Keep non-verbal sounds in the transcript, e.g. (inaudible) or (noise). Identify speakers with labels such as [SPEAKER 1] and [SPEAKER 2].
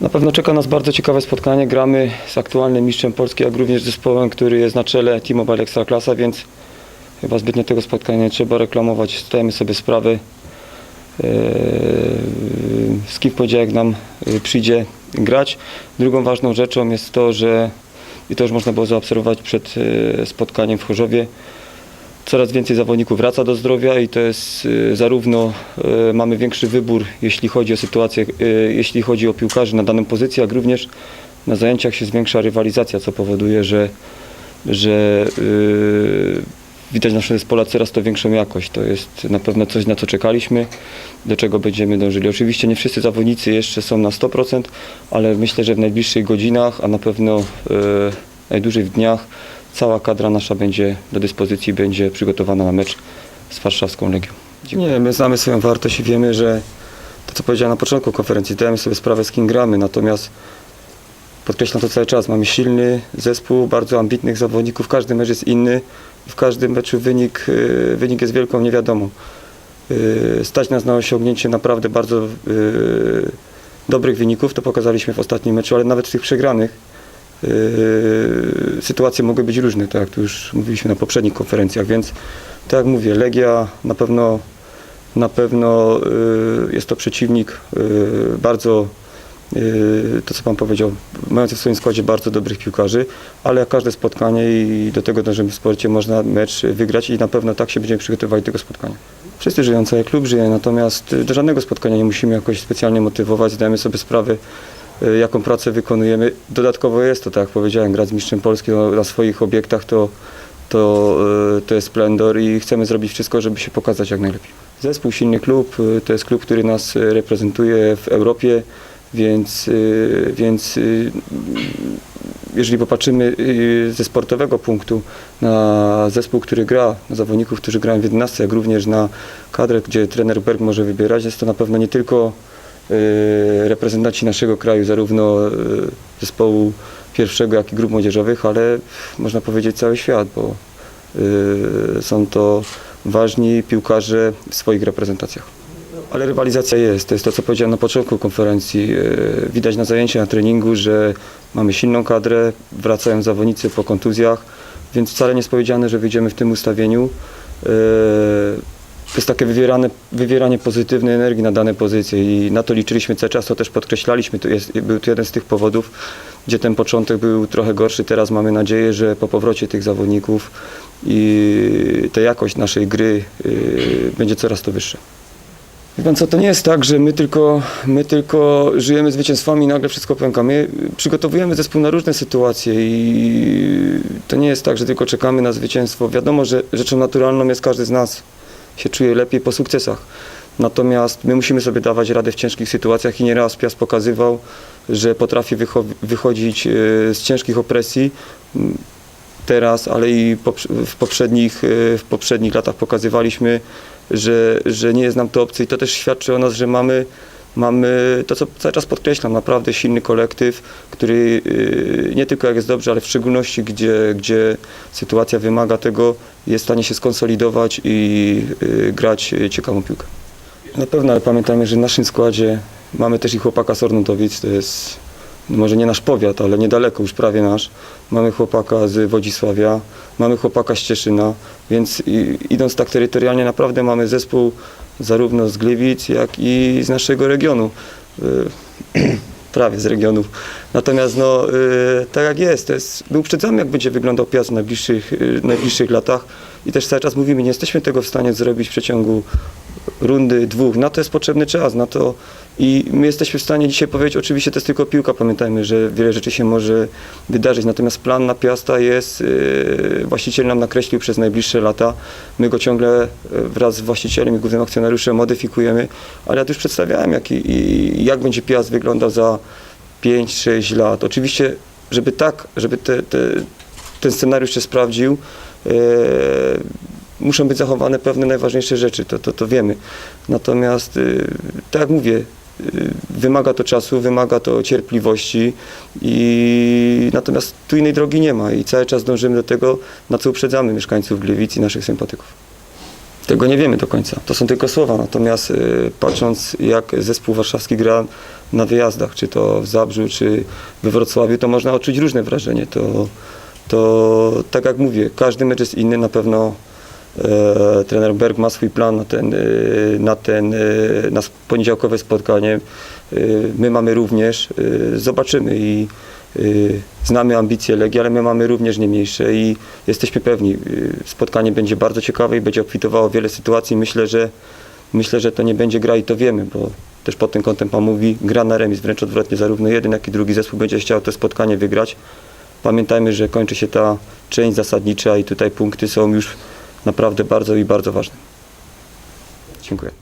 [SPEAKER 1] Na pewno czeka nas bardzo ciekawe spotkanie. Gramy z aktualnym mistrzem Polski, jak również zespołem, który jest na czele T-Mobile Ekstraklasa, więc chyba zbytnio tego spotkania nie trzeba reklamować. Zdajemy sobie sprawę, z kim w poniedziałek nam e, przyjdzie grać. Drugą ważną rzeczą jest to, że i to już można było zaobserwować przed e, spotkaniem w Chorzowie, coraz więcej zawodników wraca do zdrowia i to jest y, zarówno y, mamy większy wybór, jeśli chodzi o sytuację, y, jeśli chodzi o piłkarzy na daną pozycję, jak również na zajęciach się zwiększa rywalizacja, co powoduje, że, że widać w naszym zespole coraz to większą jakość. To jest na pewno coś, na co czekaliśmy, do czego będziemy dążyli. Oczywiście nie wszyscy zawodnicy jeszcze są na 100%, ale myślę, że w najbliższych godzinach, a na pewno y, najdłużej w dniach, cała kadra nasza będzie do dyspozycji, będzie przygotowana na mecz z warszawską Legią. Nie, my znamy swoją wartość i wiemy, że to co powiedziałem na początku konferencji, zdajemy sobie sprawę z kim gramy, natomiast podkreślam to cały czas, mamy silny zespół, bardzo ambitnych zawodników, każdy mecz jest inny, w każdym meczu wynik, y, wynik jest wielką niewiadomą. Y, Stać nas na osiągnięcie naprawdę bardzo y, dobrych wyników, to pokazaliśmy w ostatnim meczu, ale nawet tych przegranych sytuacje mogły być różne, tak jak tu już mówiliśmy na poprzednich konferencjach, więc tak jak mówię, Legia na pewno na pewno yy, jest to przeciwnik yy, bardzo yy, to co Pan powiedział, mający w swoim składzie bardzo dobrych piłkarzy, ale jak każde spotkanie i do tego dążymy w sporcie, można mecz wygrać i na pewno tak się będziemy przygotowywali do tego spotkania. Wszyscy żyją, cały klub żyje, natomiast do żadnego spotkania nie musimy jakoś specjalnie motywować, zdajemy sobie sprawę, jaką pracę wykonujemy. Dodatkowo jest to, tak jak powiedziałem, grać z mistrzem Polski no, na swoich obiektach to, to, y, to jest splendor i chcemy zrobić wszystko, żeby się pokazać jak najlepiej. Zespół, silny klub, y, to jest klub, który nas y, reprezentuje w Europie, więc, y, więc y, jeżeli popatrzymy y, ze sportowego punktu na zespół, który gra, na zawodników, którzy grają w 11, jak również na kadrę, gdzie trener Berg może wybierać, jest to na pewno nie tylko y, reprezentanci naszego kraju, zarówno y, zespołu pierwszego, jak i grup młodzieżowych, ale można powiedzieć cały świat, bo y, są to ważni piłkarze w swoich reprezentacjach. Ale rywalizacja jest, to jest to, co powiedziałem na początku konferencji. Widać na zajęciach, na treningu, że mamy silną kadrę, wracają zawodnicy po kontuzjach, więc wcale nie jest powiedziane, że wyjdziemy w tym ustawieniu. To jest takie wywieranie pozytywnej energii na dane pozycje i na to liczyliśmy cały czas, to też podkreślaliśmy. To jest, był to jeden z tych powodów, gdzie ten początek był trochę gorszy. Teraz mamy nadzieję, że po powrocie tych zawodników i ta jakość naszej gry y, będzie coraz to wyższa. Wie pan co, to nie jest tak, że my tylko, my tylko żyjemy zwycięstwami i nagle wszystko pęka. My przygotowujemy zespół na różne sytuacje i to nie jest tak, że tylko czekamy na zwycięstwo. Wiadomo, że rzeczą naturalną jest każdy z nas się czuje lepiej po sukcesach. Natomiast my musimy sobie dawać radę w ciężkich sytuacjach i nieraz Piast pokazywał, że potrafi wycho- wychodzić e, z ciężkich opresji teraz, ale i w poprzednich, e, w poprzednich latach pokazywaliśmy, że, że nie jest nam to obcy i to też świadczy o nas, że mamy, mamy to, co cały czas podkreślam, naprawdę silny kolektyw, który yy, nie tylko jak jest dobrze, ale w szczególności, gdzie, gdzie sytuacja wymaga tego, jest w stanie się skonsolidować i yy, grać ciekawą piłkę. Na pewno, ale pamiętajmy, że w naszym składzie mamy też i chłopaka z to jest może nie nasz powiat, ale niedaleko, już prawie nasz. Mamy chłopaka z Wodzisławia, mamy chłopaka z Cieszyna, więc i, idąc tak terytorialnie naprawdę mamy zespół zarówno z Gliwic, jak i z naszego regionu. Y, (clears throat) prawie z regionów. Natomiast no, y, tak jak jest, to jest, my uprzedzamy jak będzie wyglądał Piast w najbliższych, y, najbliższych latach i też cały czas mówimy, nie jesteśmy tego w stanie zrobić w przeciągu rundy, dwóch. Na to jest potrzebny czas, na to i my jesteśmy w stanie dzisiaj powiedzieć, oczywiście to jest tylko piłka, pamiętajmy, że wiele rzeczy się może wydarzyć, natomiast plan na Piasta jest, yy, właściciel nam nakreślił przez najbliższe lata, my go ciągle yy, wraz z właścicielem i głównym akcjonariuszem modyfikujemy, ale ja tu już przedstawiałem, jak, i, i, jak będzie Piast wyglądał za 5-6 lat. Oczywiście, żeby tak, żeby te, te, ten scenariusz się sprawdził, yy, muszą być zachowane pewne najważniejsze rzeczy, to, to, to wiemy. Natomiast, y, tak jak mówię, y, wymaga to czasu, wymaga to cierpliwości i natomiast tu innej drogi nie ma i cały czas dążymy do tego, na co uprzedzamy mieszkańców Gliwic i naszych sympatyków. Tego nie wiemy do końca. To są tylko słowa. Natomiast y, patrząc, jak zespół warszawski gra na wyjazdach, czy to w Zabrzu, czy we Wrocławiu, to można odczuć różne wrażenie. To, to tak jak mówię, każdy mecz jest inny. Na pewno trener Berg ma swój plan na ten, y, na ten y, na poniedziałkowe spotkanie. My mamy również. Zobaczymy i znamy ambicje Legii, ale my mamy również nie mniejsze i jesteśmy pewni, spotkanie będzie bardzo ciekawe i będzie obfitowało wiele sytuacji. Myślę, że myślę, że to nie będzie gra i to wiemy, bo też pod tym kątem Pan mówi, gra na remis, wręcz odwrotnie, zarówno jeden, jak i drugi zespół będzie chciał to spotkanie wygrać. Pamiętajmy, że kończy się ta część zasadnicza i tutaj punkty są już naprawdę bardzo i bardzo ważne. Dziękuję.